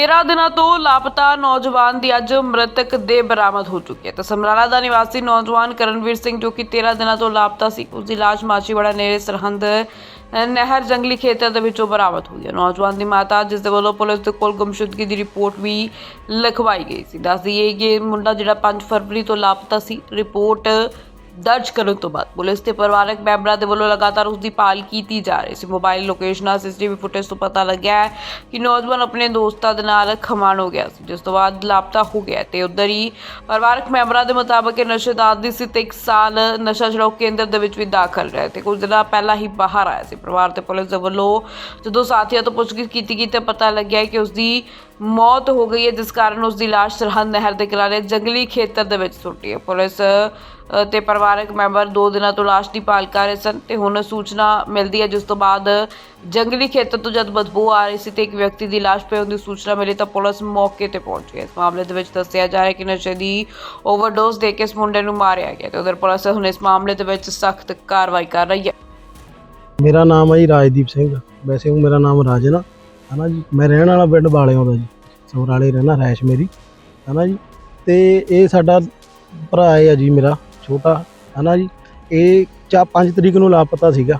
13 ਦਿਨਾਂ ਤੋਂ ਲਾਪਤਾ ਨੌਜਵਾਨ ਦੀ ਅੱਜ ਮ੍ਰਿਤਕ ਦੇ ਬਰਾਮਦ ਹੋ ਚੁੱਕੀ ਹੈ। ਤਾਂ ਸਮਰਾਲਾ ਦਾ ਨਿਵਾਸੀ ਨੌਜਵਾਨ ਕਰਨਵੀਰ ਸਿੰਘ ਜੋ ਕਿ 13 ਦਿਨਾਂ ਤੋਂ ਲਾਪਤਾ ਸੀ, ਉਸ ਦੀ ਲਾਸ਼ ਮਾਚੀਵਾੜਾ ਨੇੜੇ ਸਰਹੰਦ ਨਹਿਰ ਜੰਗਲੀ ਖੇਤਰ ਦੇ ਵਿੱਚੋਂ ਬਰਾਮਦ ਹੋਈ ਹੈ। ਨੌਜਵਾਨ ਦੀ ਮਾਤਾ, ਜਿਸ ਦੇ ਵੱਲੋਂ ਪੁਲਿਸ ਦੇ ਕੋਲ ਗੁੰਮਸ਼ੁਦਗੀ ਦੀ ਰਿਪੋਰਟ ਵੀ ਲਿਖਵਾਈ ਗਈ ਸੀ। ਦੱਸ ਦਈਏ ਕਿ ਇਹ ਮੁੰਡਾ ਜਿਹੜਾ 5 ਫਰਵਰੀ ਤੋਂ ਲਾਪਤਾ ਸੀ, ਰਿਪੋਰਟ ਦਰਜ ਕਰਨ ਤੋਂ ਬਾਅਦ ਪੁਲਿਸ ਤੇ ਪਰਿਵਾਰਕ ਮੈਂਬਰਾਂ ਦੇ ਵੱਲੋਂ ਲਗਾਤਾਰ ਉਸ ਦੀ ਭਾਲ ਕੀਤੀ ਜਾ ਰਹੀ ਸੀ ਮੋਬਾਈਲ ਲੋਕੇਸ਼ਨਾਂ ਸੀਸੀਟੀਵੀ ਫੁਟੇਜ ਤੋਂ ਪਤਾ ਲੱਗਿਆ ਕਿ ਨੌਜਵਾਨ ਆਪਣੇ ਦੋਸਤਾਂ ਦੇ ਨਾਲ ਖਮਾਣ ਹੋ ਗਿਆ ਸੀ ਜਿਸ ਤੋਂ ਬਾਅਦ ਲਾਪਤਾ ਹੋ ਗਿਆ ਤੇ ਉਧਰ ਹੀ ਪਰਿਵਾਰਕ ਮੈਂਬਰਾਂ ਦੇ ਮੁਤਾਬਕ ਇਹ ਨਸ਼ੇ ਦਾ ਆਦੀ ਸੀ ਤੇ ਇੱਕ ਸਾਲ ਨਸ਼ਾ ਛੁਡਾਊ ਕੇਂਦਰ ਦੇ ਵਿੱਚ ਵੀ ਦਾਖਲ ਰਿਹਾ ਤੇ ਕੁਝ ਦਿਨਾਂ ਪਹਿਲਾਂ ਹੀ ਬਾਹਰ ਆਇਆ ਸੀ ਪਰਿਵਾਰ ਤੇ ਪੁਲਿਸ ਦੇ ਵੱਲੋਂ ਜਦੋਂ ਸਾਥੀਆਂ ਤੋਂ ਪੁੱਛਗਿੱਛ ਕੀਤੀ ਗਈ ਤੇ ਪਤਾ ਲੱਗਿਆ ਕਿ ਉਸ ਦੀ ਮੌਤ ਹੋ ਗਈ ਹੈ, ਜਿਸ ਕਾਰਨ ਉਸ ਦੀ ਲਾਸ਼ ਸਰਹੰਦ ਨਹਿਰ ਦੇ ਕਿਨਾਰੇ ਜੰਗਲੀ ਖੇਤਰ ਦੇ ਵਿੱਚ ਸੁੱਟੀ ਹੈ। ਪੁਲਿਸ ਤੇ ਪਰਿਵਾਰਕ ਮੈਂਬਰ ਦੋ ਦਿਨਾਂ ਤੋਂ ਲਾਸ਼ ਦੀ ਭਾਲ ਕਰ ਰਹੇ ਸਨ ਤੇ ਹੁਣ ਸੂਚਨਾ ਮਿਲਦੀ ਹੈ, ਜਿਸ ਤੋਂ ਬਾਅਦ ਜੰਗਲੀ ਖੇਤਰ ਤੋਂ ਜਦ ਬਦਬੂ ਆ ਰਹੀ ਸੀ ਤੇ ਇੱਕ ਵਿਅਕਤੀ ਦੀ ਲਾਸ਼ ਪਈ ਹੁੰਦੀ ਸੂਚਨਾ ਮਿਲੀ ਤਾਂ ਪੁਲਿਸ ਮੌਕੇ ਤੇ ਪਹੁੰਚ ਗਈ ਇਸ ਮਾਮਲੇ ਦੇ ਵਿੱਚ ਦੱਸਿਆ ਜਾ ਰਿਹਾ ਹੈ ਕਿ ਨਸ਼ੇ ਦੀ ਓਵਰਡੋਜ਼ ਦੇ ਕੇ ਇਸ ਮੁੰਡੇ ਨੂੰ ਮਾਰਿਆ ਗਿਆ ਤੇ ਉਧਰ ਪੁਲਿਸ ਹੁਣ ਇਸ ਮਾਮਲੇ ਦੇ ਵਿੱਚ ਸਖਤ ਕਾਰਵਾਈ ਕਰ ਰਹੀ ਹੈ। ਮੇਰਾ ਨਾਮ ਹੈ ਰਾਜਦੀਪ ਸਿੰਘ, ਵੈਸੇ ਮੇਰਾ ਨਾਮ ਰਾਜਨ ਆ। ਹਨਾ ਜੀ? ਮੈਂ ਰਹਿਣ ਵਾਲਾ ਪਿੰਡ ਬਾਲਿਆਂ ਦਾ ਜੀ ਸਮਰਾਲੇ ਰਹਿਣਾ ਰੈਸ਼ ਮੇਰੀ ਹਨਾ ਜੀ? ਤੇ ਇਹ ਸਾਡਾ ਭਰਾ ਹੈ ਜੀ ਮੇਰਾ ਛੋਟਾ ਹਨਾ ਜੀ? ਇਹ ਚਾ 5 ਤਰੀਕ ਨੂੰ ਲਾਪਤਾ ਸੀਗਾ।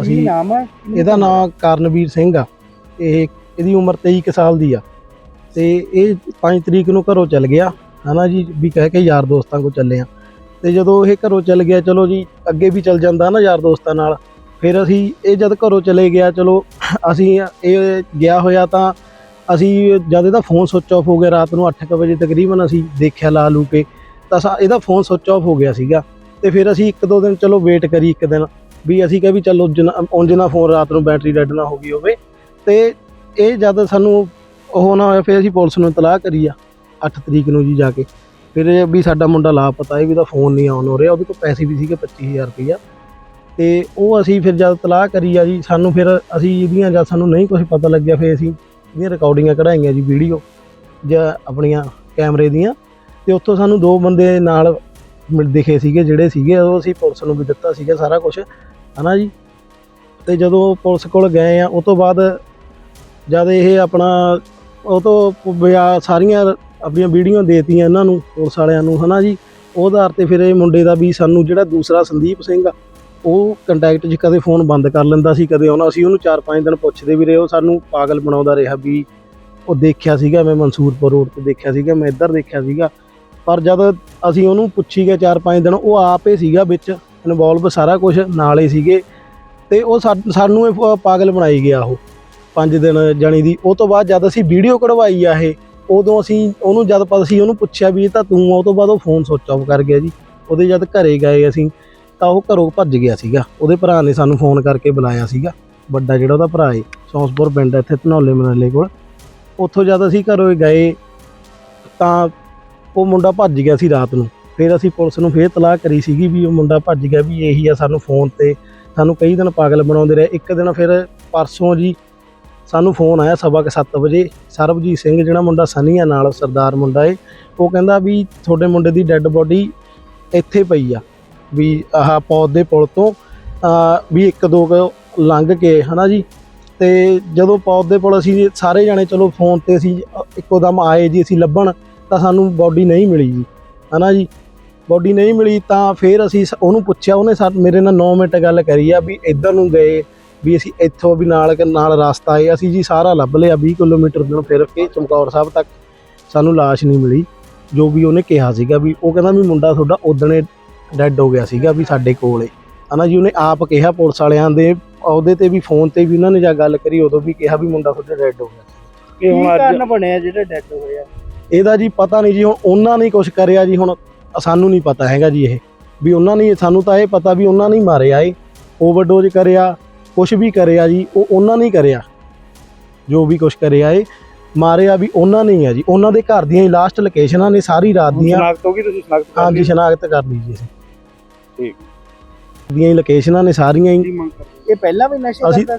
ਅਸੀਂ ਨਾਮ ਹੈ ਇਹਦਾ ਨਾਮ ਕਰਨਵੀਰ ਸਿੰਘ ਆ। ਇਹ ਇਹਦੀ ਉਮਰ 23 ਕੁ ਸਾਲ ਦੀ ਆ। ਤੇ ਇਹ 5 ਤਰੀਕ ਨੂੰ ਘਰੋਂ ਚੱਲ ਗਿਆ ਹਨਾ ਜੀ? ਵੀ ਕਹਿ ਕੇ ਯਾਰ ਦੋਸਤਾਂ ਕੋਲ ਚੱਲੇ ਆ। ਤੇ ਜਦੋਂ ਇਹ ਘਰੋਂ ਚੱਲ ਗਿਆ ਚਲੋ ਜੀ ਅੱਗੇ ਵੀ ਚੱਲ ਜਾਂਦਾ ਨਾ ਯਾਰ ਦੋਸਤਾਂ ਨਾਲ ਫਿਰ ਅਸੀਂ ਇਹ ਜਦ ਘਰੋਂ ਚਲੇ ਗਿਆ, ਚਲੋ ਅਸੀਂ ਇਹ ਗਿਆ ਹੋਇਆ ਤਾਂ ਅਸੀਂ ਜਦ ਇਹਦਾ ਫੋਨ ਸੁੱਚ ਆਫ ਹੋ ਗਿਆ ਰਾਤ ਨੂੰ 8:00 ਵਜੇ ਤਕਰੀਬਨ ਅਸੀਂ ਦੇਖਿਆ ਲਾ ਲੂ ਕੇ, ਤਾਂ ਸਾ- ਇਹਦਾ ਫੋਨ ਸੁੱਚ ਆਫ ਹੋ ਗਿਆ ਸੀਗਾ। ਤੇ ਫਿਰ ਅਸੀਂ ਇੱਕ ਦੋ ਦਿਨ ਚਲੋ ਵੇਟ ਕਰੀ ਇੱਕ ਦਿਨ, ਵੀ ਅਸੀਂ ਕਿਹਾ ਵੀ ਚਲੋ ਉਂਝ ਨਾ ਫੋਨ ਰਾਤ ਨੂੰ ਬੈਟਰੀ ਡੈਡ ਨਾ ਹੋ ਗਈ ਹੋਵੇ। ਤੇ ਇਹ ਜਦ ਸਾਨੂੰ ਉਹ ਨਾ ਹੋਇਆ, ਫਿਰ ਅਸੀਂ ਪੁਲਿਸ ਨੂੰ ਇਤਲਾਹ ਕਰੀ ਆ 8 ਤਰੀਕ ਨੂੰ ਜੀ ਜਾ ਕੇ। ਫਿਰ ਇਹ ਵੀ ਸਾਡਾ ਮੁੰਡਾ ਲਾਪਤਾ ਹੈ ਵੀ ਦਾ ਫੋਨ ਨਹੀਂ ਆਨ ਹੋ ਰਿਹਾ, ਉਹਦੇ ਕੋਲ ਪੈਸੇ ਵੀ ਸੀਗੇ 25000 ਰੁਪਈਆ। ਤੇ ਉਹ ਅਸੀਂ ਫਿਰ ਜਦ ਤਲਾਹ ਕਰੀ ਆ ਜੀ, ਸਾਨੂੰ ਫਿਰ ਅਸੀਂ ਇਹਦੀਆਂ ਜਦ ਸਾਨੂੰ ਨਹੀਂ ਕੁਝ ਪਤਾ ਲੱਗਿਆ, ਫਿਰ ਅਸੀਂ ਇਹਦੀਆਂ ਰਿਕਾਰਡਿੰਗਾਂ ਕਢਾਈਆਂ ਜੀ ਵੀਡੀਓ ਜਾਂ ਆਪਣੀਆਂ ਕੈਮਰੇ ਦੀਆਂ। ਤੇ ਉੱਥੋਂ ਸਾਨੂੰ ਦੋ ਬੰਦੇ ਨਾਲ ਮਿਲ- ਦਿਖੇ ਸੀਗੇ, ਜਿਹੜੇ ਸੀਗੇ, ਉਹ ਅਸੀਂ ਪੁਲਿਸ ਨੂੰ ਵੀ ਦਿੱਤਾ ਸੀਗਾ ਸਾਰਾ ਕੁਝ ਹਨਾ ਜੀ? ਤੇ ਜਦੋਂ ਪੁਲਿਸ ਕੋਲ ਗਏ ਆ, ਉਹ ਤੋਂ ਬਾਅਦ ਜਦ ਇਹ ਆਪਣਾ, ਉਹ ਤੋਂ ਬਿਆ ਸਾਰੀਆਂ ਆਪਣੀਆਂ ਵੀਡੀਓ ਦੇਤੀਆਂ ਇਹਨਾਂ ਨੂੰ, ਪੁਲਿਸ ਵਾਲਿਆਂ ਨੂੰ, ਹਨਾ ਜੀ? ਉਹ ਆਧਾਰ ਤੇ ਫਿਰ ਇਹ ਮੁੰਡੇ ਦਾ ਵੀ ਸਾਨੂੰ ਜਿਹੜਾ ਦੂਸਰਾ ਸੰਦੀਪ ਸਿੰਘ ਆ ਉਹ ਕੰਟੈਕਟ 'ਚ ਕਦੇ ਫੋਨ ਬੰਦ ਕਰ ਲੈਂਦਾ ਸੀ, ਕਦੇ ਆਉਣਾ ਅਸੀਂ ਉਹਨੂੰ 4-5 ਦਿਨ ਪੁੱਛਦੇ ਵੀ ਰਹੇ, ਉਹ ਸਾਨੂੰ ਪਾਗਲ ਬਣਾਉਂਦਾ ਰਿਹਾ ਵੀ ਉਹ ਦੇਖਿਆ ਸੀਗਾ, ਮੈਂ ਮਨਸੂਰਪੁਰ ਰੋਡ ਤੇ ਦੇਖਿਆ ਸੀਗਾ, ਮੈਂ ਇੱਧਰ ਦੇਖਿਆ ਸੀਗਾ। ਪਰ ਜਦ ਅਸੀਂ ਉਹਨੂੰ ਪੁੱਛੀ ਗਏ 4-5 ਦਿਨ, ਉਹ ਆਪ ਹੀ ਸੀਗਾ ਵਿੱਚ ਇਨਵੋਲਵ ਸਾਰਾ ਕੁਝ ਨਾਲ ਹੀ ਸੀਗੇ। ਤੇ ਉਹ ਸਾ- ਸਾਨੂੰ ਇਹ ਪਾਗਲ ਬਣਾਈ ਗਿਆ ਉਹ 5 ਦਿਨ ਜਾਣੀ ਦੀ। ਉਹ ਤੋਂ ਬਾਅਦ ਜਦ ਅਸੀਂ ਵੀਡੀਓ ਕਢਵਾਈ ਆ ਇਹ, ਉਦੋਂ ਅਸੀਂ ਉਹਨੂੰ ਜਦ ਪਤਾ ਸੀ ਉਹਨੂੰ ਪੁੱਛਿਆ ਵੀ ਇਹ ਤਾਂ ਤੂੰ ਆ, ਉਹ ਤੋਂ ਬਾਅਦ ਉਹ ਫੋਨ ਸੁੱਚ ਆਫ ਕਰ ਗਿਆ ਜੀ। ਉਹਦੇ ਜਦ ਘਰੇ ਗਏ ਅਸੀਂ ਤਾਂ ਉਹ ਘਰੋਂ ਭੱਜ ਗਿਆ ਸੀਗਾ। ਉਹਦੇ ਭਰਾ ਨੇ ਸਾਨੂੰ ਫੋਨ ਕਰਕੇ ਬੁਲਾਇਆ ਸੀਗਾ। ਵੱਡਾ ਜਿਹੜਾ ਉਹਦਾ ਭਰਾ ਏ, ਸੌਂਸਪੁਰ ਪਿੰਡ ਇੱਥੇ ਧਨੌਲੇ ਮਨਾਲੇ ਕੋਲ। ਉੱਥੋਂ ਜਦ ਅਸੀਂ ਘਰੋਂ ਗਏ, ਤਾਂ ਉਹ ਮੁੰਡਾ ਭੱਜ ਗਿਆ ਸੀ ਰਾਤ ਨੂੰ। ਫਿਰ ਅਸੀਂ ਪੁਲਿਸ ਨੂੰ ਫੇਰ ਤਲਾਹ ਕਰੀ ਸੀਗੀ ਵੀ ਉਹ ਮੁੰਡਾ ਭੱਜ ਗਿਆ ਵੀ ਇਹੀ ਆ ਸਾਨੂੰ ਫੋਨ ਤੇ। ਸਾਨੂੰ ਕਈ ਦਿਨ ਪਾਗਲ ਬਣਾਉਂਦੇ ਰਹੇ। ਇੱਕ ਦਿਨ ਫਿਰ ਪਰਸੋਂ ਜੀ ਸਾਨੂੰ ਫੋਨ ਆਇਆ ਸਵਾ ਕੁ ਸੱਤ ਵਜੇ। ਸਰਬਜੀਤ ਸਿੰਘ ਜਿਹੜਾ ਮੁੰਡਾ ਸਨੀ ਆ, ਨਾਲ ਸਰਦਾਰ ਮੁੰਡਾ ਏ, ਉਹ ਕਹਿੰਦਾ ਵੀ ਤੁਹਾਡੇ ਮੁੰਡੇ ਦੀ ਡੈੱਡ ਬੋਡੀ ਇੱਥੇ ਪਈ ਆ। ਵੀ ਆਹ ਪੌਦ ਦੇ ਪੁਲ ਤੋਂ ਵੀ ਇੱਕ ਦੋ ਕੁ ਲੰਘ ਕੇ, ਹਨਾ ਜੀ? ਤੇ ਜਦੋਂ ਪੌਦ ਦੇ ਪੁਲ ਅਸੀਂ ਸਾਰੇ ਜਾਣੇ ਚਲੋ ਫੋਨ ਤੇ ਅਸੀਂ ਇੱਕੋ ਦਮ ਆਏ ਜੀ, ਅਸੀਂ ਲੱਭਣ, ਤਾਂ ਸਾਨੂੰ ਬੋਡੀ ਨਹੀਂ ਮਿਲੀ ਜੀ, ਹਨਾ ਜੀ? ਬੋਡੀ ਨਹੀਂ ਮਿਲੀ ਤਾਂ ਫਿਰ ਅਸੀਂ ਸ- ਉਹਨੂੰ ਪੁੱਛਿਆ, ਉਹਨੇ ਸਾ, ਮੇਰੇ ਨਾਲ 9 ਮਿੰਟ ਗੱਲ ਕਰੀ ਆ ਵੀ ਇੱਧਰ ਨੂੰ ਗਏ, ਵੀ ਅਸੀਂ ਇੱਥੋਂ ਵੀ ਨਾਲ ਨਾਲ ਰਸਤਾ ਆਏ, ਅਸੀਂ ਜੀ ਸਾਰਾ ਲੱਭ ਲਿਆ 20 ਕਿਲੋਮੀਟਰ ਦਿਨ ਫਿਰ ਕੇ ਚਮਕੌਰ ਸਾਹਿਬ ਤੱਕ ਸਾਨੂੰ ਲਾਸ਼ ਨਹੀਂ ਮਿਲੀ, ਜੋ ਵੀ ਉਹਨੇ ਕਿਹਾ ਸੀਗਾ ਵੀ, ਉਹ ਕਹਿੰਦਾ ਵੀ ਮੁੰਡਾ ਤੁਹਾਡਾ ਉਦਣੇ ਡੈੱਡ ਹੋ ਗਿਆ ਸੀਗਾ ਵੀ ਸਾਡੇ ਕੋਲੇ। ਹਨਾ ਜੀ ਉਹਨੇ ਆਪ ਕਿਹਾ ਪੁਲਿਸ ਵਾਲਿਆਂ ਦੇ ਉਹਦੇ ਤੇ ਵੀ ਫੋਨ ਤੇ ਵੀ ਉਹਨਾਂ ਨੇ ਜਾ ਗੱਲ ਕਰੀ ਉਦੋਂ ਵੀ ਕਿਹਾ ਵੀ ਮੁੰਡਾ ਤੁਹਾਡਾ ਡੈੱਡ ਹੋ ਗਿਆ। ਕੀ ਕਾਰਨ ਬਣਿਆ ਜਿਹੜਾ ਡੈਥ ਹੋਇਆ ਇਹਦਾ ਜੀ ਪਤਾ ਨਹੀਂ ਜੀ ਹੁਣ ਉਹਨਾਂ ਨੇ ਕੁਝ ਕਰਿਆ ਜੀ ਹੁਣ ਸਾਨੂੰ ਨਹੀਂ ਪਤਾ ਹੈਗਾ ਜੀ ਇਹ। ਵੀ ਉਹਨਾਂ ਨੇ ਸਾਨੂੰ ਤਾਂ ਇਹ ਪਤਾ ਵੀ ਉਹਨਾਂ ਨੇ ਮਾਰਿਆ ਏ ਓਵਰਡੋਜ਼ ਕਰਿਆ ਕੁਝ ਵੀ ਕਰਿਆ ਜੀ ਉਹ ਉਹਨਾਂ ਨੇ ਕਰਿਆ। ਜੋ ਵੀ ਕੁਝ ਕਰਿਆ ਏ ਮਾਰਿਆ ਵੀ ਉਹਨਾਂ ਨੇ ਹੀ ਆ ਜੀ। ਉਹਨਾਂ ਦੇ ਘਰ ਦੀਆਂ ਲਾਸਟ ਲੋਕੇਸ਼ਨਾਂ ਨੇ ਸਾਰੀ ਰਾਤ ਦੀਆਂ। ਸ਼ਨਾਖਤ ਹੋ ਗਈ ਤੁਸੀਂ ਸ਼ਨਾਖਤ ਕਰ ਹਾਂਜੀ ਲਈ। ਸ਼ਨਾਖਤ ਕਰ ਲਈ ਜੀ ਅਸੀਂ। ਠੀਕ। ਦੀਆਂ ਹੀ ਲੋਕੇਸ਼ਨਾਂ ਨੇ ਸਾਰੀਆਂ ਹੀ। ਕੀ ਮੰਗ ਕਰਦੇ ਇਹ ਪਹਿਲਾਂ ਵੀ ਨਸ਼ੇ ਅਸੀਂ- ਕਰਦਾ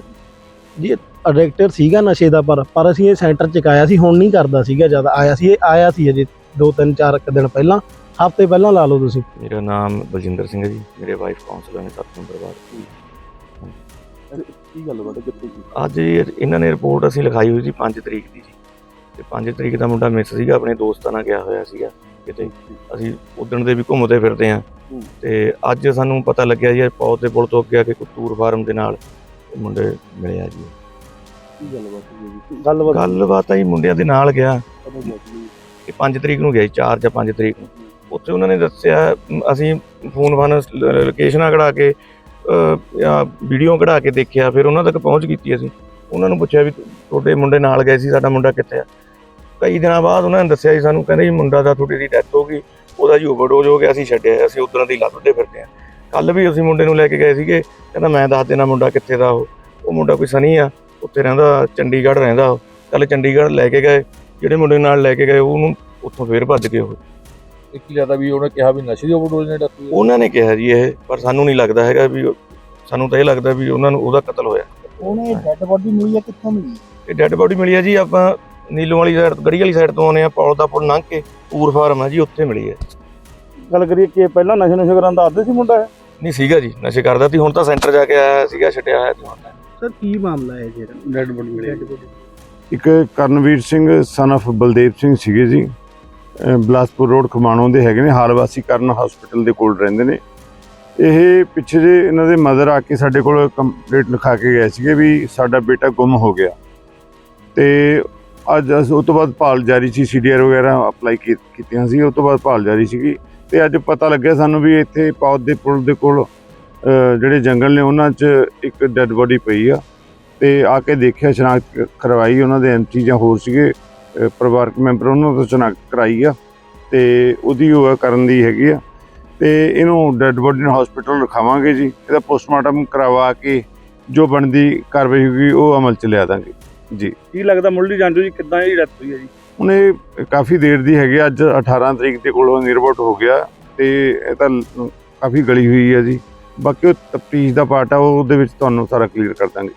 ਸੀ? ਅਡਿਕਟਰ ਸੀਗਾ ਨਸ਼ੇ ਦਾ ਪਰ ਪਰ ਅਸੀਂ ਇਹ ਸੈਂਟਰ ਚ ਆਇਆ ਸੀ ਹੁਣ ਨਹੀਂ ਕਰਦਾ ਸੀਗਾ ਜਦ ਆਇਆ ਸੀ ਇਹ ਆਇਆ ਸੀ ਅਜੇ 2-3 4 ਦਿਨ ਪਹਿਲਾਂ। ਹਫ਼ਤੇ ਪਹਿਲਾਂ ਲਾ ਲਓ ਤੁਸੀਂ। ਮੇਰਾ ਨਾਮ ਬਲਜਿੰਦਰ ਸਿੰਘ ਹੈ ਜੀ। ਮੇਰੇ ਵਾਈਫ ਕਾਉਂਸਲਰ ਨੇ 7 ਨੰਬਰ ਵਾਰਡ। ਕੀ ਗੱਲ ਬਾਤ ਕਿੱਥੇ ਕੀ ਅੱਜ ਇਹ- ਇਹਨਾਂ ਨੇ ਰਿਪੋਰਟ ਅਸੀਂ ਲਿਖਾਈ ਹੋਈ ਸੀ 5 ਤਰੀਕ ਦੀ ਜੀ। ਤੇ 5 ਤਰੀਕ ਦਾ ਮੁੰਡਾ ਮਿਸ ਸੀਗਾ ਆਪਣੇ ਦੋਸਤਾਂ ਨਾਲ ਗਿਆ ਹੋਇਆ ਸੀਗਾ। ਕਿਤੇ ਅਸੀਂ ਉਦਣ ਦੇ ਵੀ ਘੁੰਮਦੇ ਫਿਰਦੇ ਆ। ਤੇ ਅੱਜ ਸਾਨੂੰ ਪਤਾ ਲੱਗਿਆ ਜੀ ਪੌਤ ਦੇ ਪੁਲ ਤੋਂ ਅੱਗੇ ਆ ਕੇ ਕੁੱਤੂਰ ਫਾਰਮ ਦੇ ਨਾਲ ਮੁੰਡੇ ਮਿਲਿਆ ਜੀ। ਕੀ ਗੱਲਬਾਤ ਗੱਲਬਾਤ? ਗੱਲਬਾਤ ਆ ਜੀ ਮੁੰਡਿਆਂ ਦੇ ਨਾਲ ਗਿਆ? ਇਹ 5 ਤਰੀਕ ਨੂੰ ਗਿਆ ਜੀ 4 ਜਾਂ 5 ਤਰੀਕ ਨੂੰ। ਉੱਥੇ ਉਹਨਾਂ ਨੇ ਦੱਸਿਆ ਅਸੀਂ ਫੋਨ ਫਾਨ ਲੋਕੇਸ਼ਨਾਂ ਕਢਾ ਕੇ ਜਾਂ ਵੀਡੀਓ ਕਢਾ ਕੇ ਦੇਖਿਆ ਫਿਰ ਉਹਨਾਂ ਤੱਕ ਪਹੁੰਚ ਕੀਤੀ ਅਸੀਂ। ਉਹਨਾਂ ਨੂੰ ਪੁੱਛਿਆ ਵੀ ਤੁਹਾਡੇ ਮੁੰਡੇ ਨਾਲ ਗਏ ਸੀ ਸਾਡਾ ਮੁੰਡਾ ਕਿੱਥੇ ਆ? ਕਈ ਦਿਨਾਂ ਬਾਅਦ ਉਹਨਾਂ ਨੇ ਦੱਸਿਆ ਜੀ ਸਾਨੂੰ ਕਹਿੰਦੇ ਜੀ ਮੁੰਡਾ ਦਾ ਤੁਹਾਡੀ ਦੀ ਡੈਥ ਹੋ ਗਈ ਉਹਦਾ ਜੀ ਓਵਰਡੋਜ਼ ਹੋ ਗਿਆ ਅਸੀਂ ਛੱਡਿਆ ਅਸੀਂ ਉਧਰਾਂ ਦੀ ਲੱਭਦੇ ਫਿਰਦੇ ਆ ਕੱਲ ਵੀ ਅਸੀਂ ਮੁੰਡੇ ਨੂੰ ਲੈ ਕੇ ਗਏ ਸੀਗੇ ਕਹਿੰਦਾ ਮੈਂ ਦੱਸ ਦੇਣਾ ਮੁੰਡਾ ਕਿੱਥੇ ਦਾ ਉਹ ਉਹ ਮੁੰਡਾ ਕੋਈ ਸਨੀ ਆ ਉੱਥੇ ਰਹਿੰਦਾ ਚੰਡੀਗੜ੍ਹ ਰਹਿੰਦਾ ਉਹ। ਕੱਲ ਚੰਡੀਗੜ੍ਹ ਲੈ ਕੇ ਗਏ ਜਿਹੜੇ ਮੁੰਡੇ ਨਾਲ ਲੈ ਕੇ ਗਏ ਉਹਨੂੰ ਉੱਥੋਂ ਫੇਰ ਭੱਜ ਗਏ ਉਹ। ਇੱਕ ਜ਼ਿਆਦਾ ਵੀ ਉਹਨੇ ਕਿਹਾ ਵੀ ਨਸ਼ੇ ਦੀ ਓਵਰਡੋਜ਼ ਨੇ ਹੈ। ਉਹਨਾਂ ਨੇ ਕਿਹਾ ਜੀ ਇਹ ਪਰ ਸਾਨੂੰ ਨਹੀਂ ਲੱਗਦਾ ਹੈਗਾ ਵੀ ਸਾਨੂੰ ਤਾਂ ਇਹ ਲੱਗਦਾ ਵੀ ਉਹਨਾਂ ਨੂੰ ਉਹਦਾ ਕਤਲ ਹੋਇਆ। ਉਹਨੇ ਡੈੱਡ ਬੋਡੀ ਮਿਲੀ ਹੈ ਕਿੱਥੋਂ ਮਿਲੀ? ਇਹ ਡੈੱਡ ਬੋਡੀ ਮਿਲੀ ਹੈ ਜੀ ਆਪਾਂ ਨੀਲੋਂ ਵਾਲੀ ਸਾਈਡ ਗੜੀ ਵਾਲੀ ਸਾਈਡ ਤੋਂ ਆਉਂਦੇ ਆ ਪੌਲ ਦਾ ਪੁਲ ਲੰਘ ਕੇ ਪੂਰ ਫਾਰਮ ਹੈ ਜੀ ਉੱਥੇ ਮਿਲੀ ਹੈ। ਗੱਲ ਕਰੀਏ ਕਿ ਪਹਿਲਾਂ ਨਸ਼ੇ ਨਸ਼ੇ ਕਰਨ ਦਾ ਆਦੇ ਸੀ ਮੁੰਡਾ ਇਹ? ਨਹੀਂ ਸੀਗਾ ਜੀ ਨਸ਼ੇ ਕਰਦਾ ਸੀ ਹੁਣ ਤਾਂ ਸੈਂਟਰ ਜਾ ਕੇ ਆਇਆ ਸੀਗਾ ਛੱਡਿਆ ਹੋਇਆ ਹੁਣ ਸਰ ਕੀ ਮਾਮਲਾ ਹੈ ਜਿਹੜਾ? ਡੈੱਡ ਬੋਡੀ ਮਿਲੀ ਹੈ। ਇੱਕ ਕਰਨਵੀਰ ਸਿੰਘ son of ਬਲਦੇਵ ਸਿੰਘ ਸੀਗੇ ਜੀ। ਬਿਲਾਸਪੁਰ ਰੋਡ ਖਮਾਣੋਂ ਦੇ ਹੈਗੇ ਨੇ ਹਾਲਵਾਸੀ ਕਰਨ ਹਸਪੀਟਲ ਦੇ ਕੋਲ ਰਹਿੰਦੇ ਨੇ। ਇਹ ਪਿੱਛੇ ਜੇ ਇਹਨਾਂ ਦੇ ਮਦਰ ਆ ਕੇ ਸਾਡੇ ਕੋਲ ਕੰਪਲੀਟ ਲਿਖਾ ਕੇ ਗਏ ਸੀਗੇ ਵੀ ਸਾਡਾ ਬੇਟਾ ਗੁੰਮ ਹੋ ਗਿਆ। ਤੇ ਅੱਜ ਅਸ ਉਹ ਤੋਂ ਬਾਅਦ ਭਾਲ ਜਾਰੀ ਸੀ ਸੀਡੀਆਰ ਵਗੈਰਾ ਅਪਲਾਈ ਕੀਤੀਆਂ ਸੀ ਉਹ ਤੋਂ ਬਾਅਦ ਭਾਲ ਜਾਰੀ ਸੀਗੀ। ਤੇ ਅੱਜ ਪਤਾ ਲੱਗਿਆ ਸਾਨੂੰ ਵੀ ਇੱਥੇ ਪੌਦ ਦੇ ਪੁਲ ਦੇ ਕੋਲ ਜਿਹੜੇ ਜੰਗਲ ਨੇ ਉਹਨਾਂ 'ਚ ਇੱਕ ਡੈੱਡ ਬੋਡੀ ਪਈ ਆ। ਤੇ ਆ ਕੇ ਦੇਖਿਆ, ਸ਼ਨਾਖਤ ਕਰਵਾਈ ਉਹਨਾਂ ਦੇ ਐਮਟੀ ਜਾਂ ਹੋਰ ਸੀਗੇ ਪਰਿਵਾਰਕ ਮੈਂਬਰ, ਉਹਨਾਂ ਤੋਂ ਸ਼ਨਾਖਤ ਕਰਾਈ ਆ। ਤੇ ਉਹਦੀ ਉਹ ਕਰਨ ਦੀ ਹੈਗੀ ਆ। ਤੇ ਇਹਨੂੰ ਡੈੱਡ ਬੋਡੀ ਨੂੰ ਹਸਪੀਟਲ ਰਖਾਵਾਂਗੇ ਜੀ। ਇਹਦਾ ਪੋਸਟਮਾਰਟਮ ਕਰਵਾ ਕੇ ਜੋ ਬਣਦੀ ਕਾਰਵਾਈ ਹੋਗੀ ਉਹ ਅਮਲ ਚ ਲਿਆ ਦਾਂਗੇ। ਜੀ। ਕੀ ਲੱਗਦਾ ਮੁੱਢਲੀ ਜਾਂਚੋ ਜੀ ਕਿੱਦਾਂ ਇਹ ਡੈਥ ਹੋਈ ਹੈ ਜੀ? ਹੁਣ ਇਹ ਕਾਫੀ ਦੇਰ ਦੀ ਹੈਗੀ ਅੱਜ 18 ਤਰੀਕ ਦੇ ਕੋਲੋਂ ਨਿਰਭਟ ਹੋ ਗਿਆ ਤੇ ਇਹ ਤਾਂ ਕਾਫੀ ਗਲੀ ਹੋਈ ਹੈ ਜੀ। ਬਾਕੀ ਉਹ ਤਫਤੀਸ਼ ਦਾ ਪਾਰਟ ਆ ਉਹ ਉਹਦੇ ਵਿੱਚ ਤੁਹਾਨੂੰ ਸਾਰਾ ਕਲੀਅਰ ਕਰ ਦਾਂਗੇ।